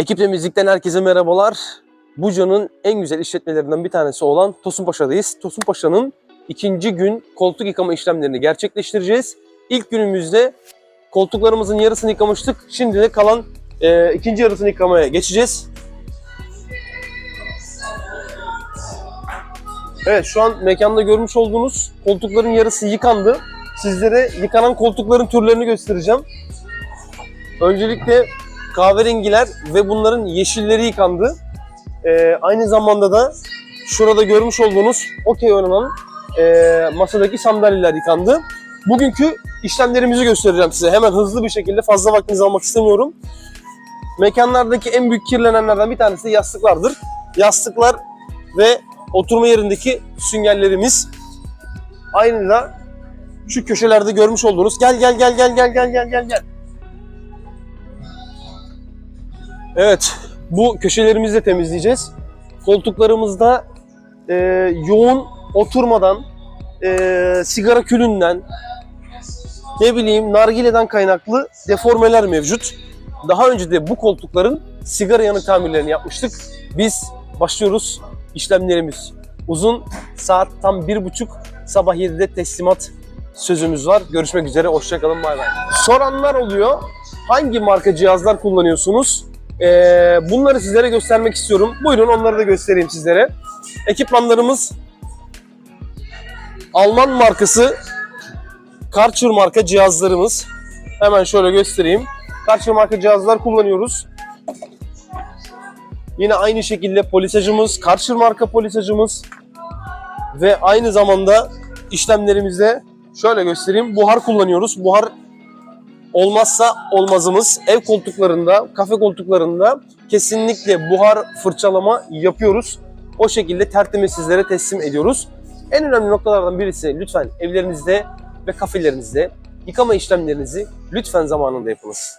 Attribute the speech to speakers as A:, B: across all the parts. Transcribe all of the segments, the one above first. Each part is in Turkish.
A: Ekip temizlikten herkese merhabalar. Buca'nın en güzel işletmelerinden bir tanesi olan Tosunpaşa'dayız. Tosunpaşa'nın ikinci gün koltuk yıkama işlemlerini gerçekleştireceğiz. İlk günümüzde koltuklarımızın yarısını yıkamıştık. Şimdi de kalan e, ikinci yarısını yıkamaya geçeceğiz. Evet şu an mekanda görmüş olduğunuz koltukların yarısı yıkandı. Sizlere yıkanan koltukların türlerini göstereceğim. Öncelikle kahverengiler ve bunların yeşilleri yıkandı. Ee, aynı zamanda da şurada görmüş olduğunuz okey oynanan e, masadaki sandalyeler yıkandı. Bugünkü işlemlerimizi göstereceğim size. Hemen hızlı bir şekilde fazla vaktinizi almak istemiyorum. Mekanlardaki en büyük kirlenenlerden bir tanesi yastıklardır. Yastıklar ve oturma yerindeki süngerlerimiz. Aynı da şu köşelerde görmüş olduğunuz gel gel gel gel gel gel gel gel gel. Evet, bu köşelerimizi de temizleyeceğiz. Koltuklarımızda e, yoğun oturmadan, e, sigara külünden, ne bileyim nargileden kaynaklı deformeler mevcut. Daha önce de bu koltukların sigara yanık tamirlerini yapmıştık. Biz başlıyoruz işlemlerimiz. Uzun saat tam bir buçuk sabah 7'de teslimat sözümüz var. Görüşmek üzere, hoşçakalın, bay bay. Soranlar oluyor, hangi marka cihazlar kullanıyorsunuz? Ee, bunları sizlere göstermek istiyorum. Buyurun onları da göstereyim sizlere. Ekipmanlarımız Alman markası Karcher marka cihazlarımız. Hemen şöyle göstereyim. Karcher marka cihazlar kullanıyoruz. Yine aynı şekilde polisajımız, Karcher marka polisajımız ve aynı zamanda işlemlerimizde şöyle göstereyim. Buhar kullanıyoruz. Buhar olmazsa olmazımız. Ev koltuklarında, kafe koltuklarında kesinlikle buhar fırçalama yapıyoruz. O şekilde tertemiz sizlere teslim ediyoruz. En önemli noktalardan birisi lütfen evlerinizde ve kafelerinizde yıkama işlemlerinizi lütfen zamanında yapınız.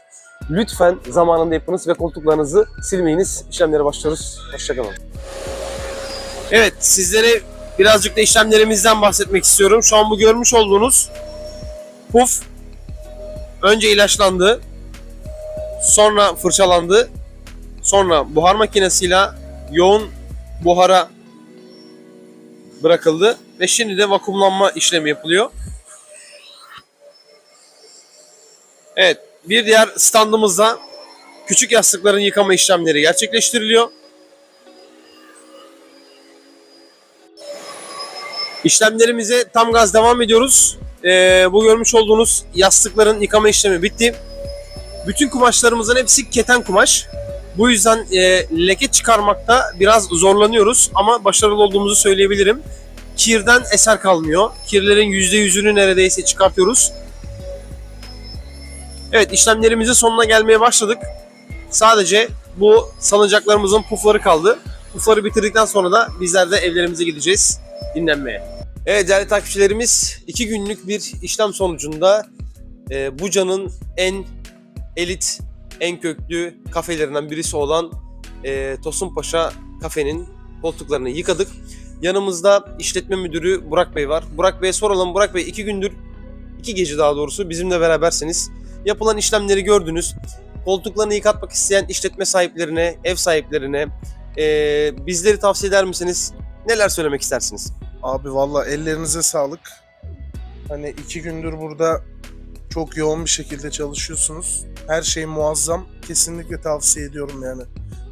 A: Lütfen zamanında yapınız ve koltuklarınızı silmeyiniz. İşlemlere başlıyoruz. Hoşçakalın. Evet sizlere birazcık da işlemlerimizden bahsetmek istiyorum. Şu an bu görmüş olduğunuz puf önce ilaçlandı, sonra fırçalandı, sonra buhar makinesiyle yoğun buhara bırakıldı ve şimdi de vakumlanma işlemi yapılıyor. Evet, bir diğer standımızda küçük yastıkların yıkama işlemleri gerçekleştiriliyor. İşlemlerimize tam gaz devam ediyoruz. Ee, bu görmüş olduğunuz yastıkların yıkama işlemi bitti. Bütün kumaşlarımızın hepsi keten kumaş. Bu yüzden e, leke çıkarmakta biraz zorlanıyoruz ama başarılı olduğumuzu söyleyebilirim. Kirden eser kalmıyor. Kirlerin %100'ünü neredeyse çıkartıyoruz. Evet işlemlerimizin sonuna gelmeye başladık. Sadece bu salıncaklarımızın pufları kaldı. Pufları bitirdikten sonra da bizler de evlerimize gideceğiz dinlenmeye. Evet değerli takipçilerimiz iki günlük bir işlem sonucunda e, Buca'nın en elit, en köklü kafelerinden birisi olan e, Tosunpaşa kafenin koltuklarını yıkadık. Yanımızda işletme müdürü Burak Bey var. Burak Bey'e soralım. Burak Bey iki gündür, iki gece daha doğrusu bizimle berabersiniz. Yapılan işlemleri gördünüz. Koltuklarını yıkatmak isteyen işletme sahiplerine, ev sahiplerine e, bizleri tavsiye eder misiniz? Neler söylemek istersiniz?
B: Abi valla ellerinize sağlık. Hani iki gündür burada çok yoğun bir şekilde çalışıyorsunuz. Her şey muazzam. Kesinlikle tavsiye ediyorum yani.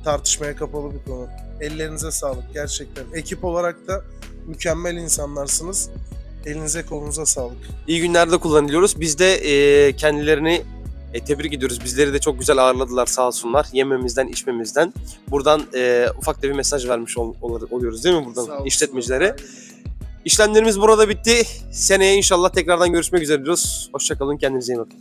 B: Tartışmaya kapalı bir konu. Ellerinize sağlık gerçekten. Ekip olarak da mükemmel insanlarsınız. Elinize kolunuza sağlık.
A: İyi günlerde kullanılıyoruz. Biz de e, kendilerini e, tebrik ediyoruz. Bizleri de çok güzel ağırladılar sağ olsunlar. Yememizden, içmemizden. Buradan e, ufak da bir mesaj vermiş ol- ol- oluyoruz değil mi buradan
B: Sağ
A: işletmecilere? İşlemlerimiz burada bitti. Seneye inşallah tekrardan görüşmek üzere diyoruz. Hoşçakalın, kendinize iyi bakın.